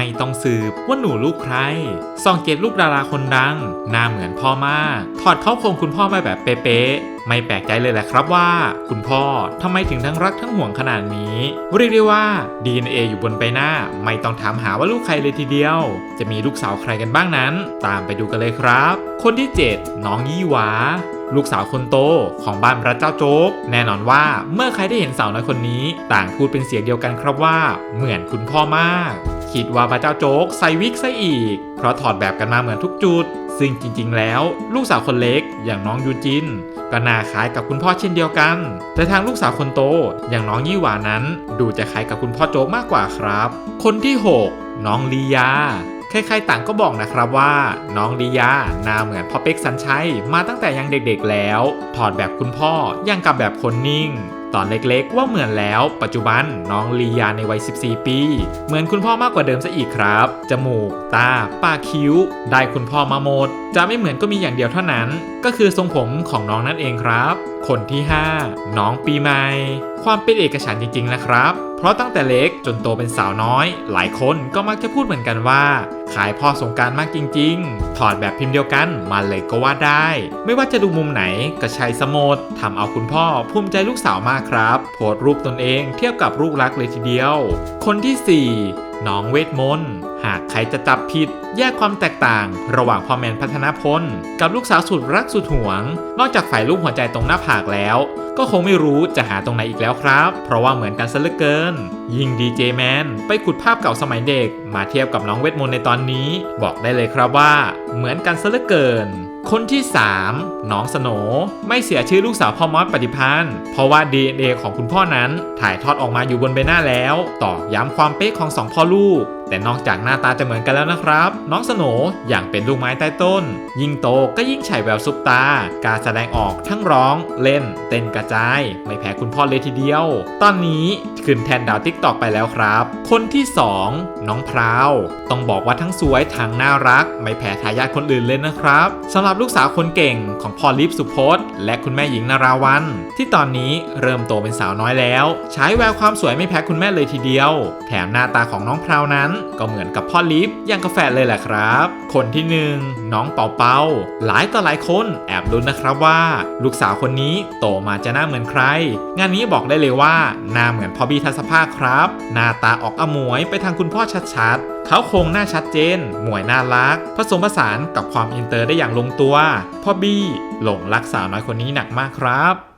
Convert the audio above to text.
ไม่ต้องสืบว่าหนูลูกใครส่องเกตลูกดาราคนดัง หน้าเหมือนพ่อมาก ถอดเข้าโครงคุณพ่อมาแบบเป๊ะๆไม่แปลกใจเลยแหละครับว่า คุณพ่อทำไมถึงทั้งรักทั้งห่วงขนาดนี้ เรียกได้ว่า DNA อยู่บนใบหน้า ไม่ต้องถามหาว่าลูกใครเลยทีเดียว จะมีลูกสาวใครกันบ้างนั้น ตามไปดูกันเลยครับ คนที่ 7 น้องยี่หวาลูกสาวคนโตของบ้านพระเจ้าโจ๊ก แน่นอนว่าเมื่อใครได้เห็นสาวน้อยคนนี้ ต่างพูดเป็นเสียงเดียวกันครับว่า เหมือนคุณพ่อมาก คิดว่าพระเจ้าโจ๊กใส่วิกซะอีก เพราะถอดแบบกันมาเหมือนทุกจุด ซึ่งจริง ๆ แล้ว ลูกสาวคนเล็กอย่างน้องยูจิน ก็น่าคล้ายกับคุณพ่อเช่นเดียวกัน แต่ทางลูกสาวคนโตอย่างน้องยี่หวานั้น ดูจะคล้ายกับคุณพ่อโจ๊กมากกว่าครับ คนที่ 6 น้องลียาใครๆต่างก็บอกนะครับว่า น้องลียาหน้าเหมือนพ่อเป็กสัญชัยมาตั้งแต่ยังเด็กๆแล้ว ถอดแบบคุณพ่อยังกับแบบคนนิ่งตอนเล็กๆว่าเหมือนแล้ว ปัจจุบันน้องลียาในวัย 14 ปี เหมือนคุณพ่อมากกว่าเดิมซะอีกครับ จมูก ตา ปากคิ้ว ได้คุณพ่อมาหมด จะไม่เหมือนก็มีอย่างเดียวเท่านั้น ก็คือทรงผมของน้องนั่นเองครับ คนที่ 5 น้องปีใหม่ ความเป็นเอกฉันจริงๆนะครับ เพราะตั้งแต่เล็กจนโตเป็นสาวน้อย หลายคนก็มักจะพูดเหมือนกันว่าายพ่อสงการมากจริง ๆ ถอดแบบพิมพ์เดียวกันมาเลยก็ว่าได้ ไม่ว่าจะดูมุมไหนก็ใช้สมดทำเอาคุณพ่อภูมิใจลูกสาวมากครับ โพสรูปตนเองเทียบกับลูกรักเลยทีเดียว คนที่ 4 น้องเวทมนต์ หากใครจะจับผิด แยกความแตกต่าง ระหว่างพ่อแมนพัฒนพล กับลูกสาวสุดรักสุดหวง นอกจากฝ่ายรูปหัวใจตรงหน้าผากแล้ว ก็คงไม่รู้จะหาตรงไหนอีกแล้วครับ เพราะว่าเหมือนกันซะเหลือเกิน ยิ่งดีเจแมนไปขุดภาพเก่าสมัยเด็ก มาเทียบกับน้องเวทมนต์ในตอนนี้ บอกได้เลยครับว่า เหมือนกันซะเหลือเกิน คนที่ 3 น้องสโหนไม่เสียชื่อลูกสาวพ่อมอสปฏิพันธ์ เพราะว่า DNA ของคุณพ่อนั้นถ่ายทอดออกมาอยู่บนใบหน้าแล้วต่อกย้ำความเป๊ะของสองพ่อลูก แต่นอกจากหน้าตาจะเหมือนกันแล้วนะครับ น้องสโนอย่างเป็นลูกไม้ใต้ต้น ยิ่งโตก็ยิ่งฉายแววซุปตา การแสดงออกทั้งร้อง เล่น เต้นกระจาย ไม่แพ้คุณพ่อเลยทีเดียว ตอนนี้ขึ้นแทนดาวติ๊กตอกไปแล้วครับ คนที่ 2 น้องพราว ต้องบอกว่าทั้งสวยทั้งน่ารัก ไม่แพ้ทายาทคนอื่นเลยนะครับสำหรับลูกสาวคนเก่งของพ่อลิฟสุพจน์และคุณแม่หญิงนาราวัน ที่ตอนนี้เริ่มโตเป็นสาวน้อยแล้ว ใช้แววความสวยไม่แพ้คุณแม่เลยทีเดียว แถมหน้าตาของน้องพราวนั้นก็เหมือนกับพ่อลิฟยังกาแฟเลยแหละครับ คนที่หนึ่งน้องเปาเปาหลายต่อหลายคนแอบลุ้นนะครับว่า ลูกสาวคนนี้โตมาจะหน้าเหมือนใคร งานนี้บอกได้เลยว่าหน้าเหมือนพ่อบีทัศภาคครับ หน้าตาออกอมวยไปทางคุณพ่อชัดๆเขาโครงหน้าชัดเจน หมวยน่ารัก ผสมผสานกับความอินเตอร์ได้อย่างลงตัว พ่อบี้หลงรักสาวน้อยคนนี้หนักมากครับ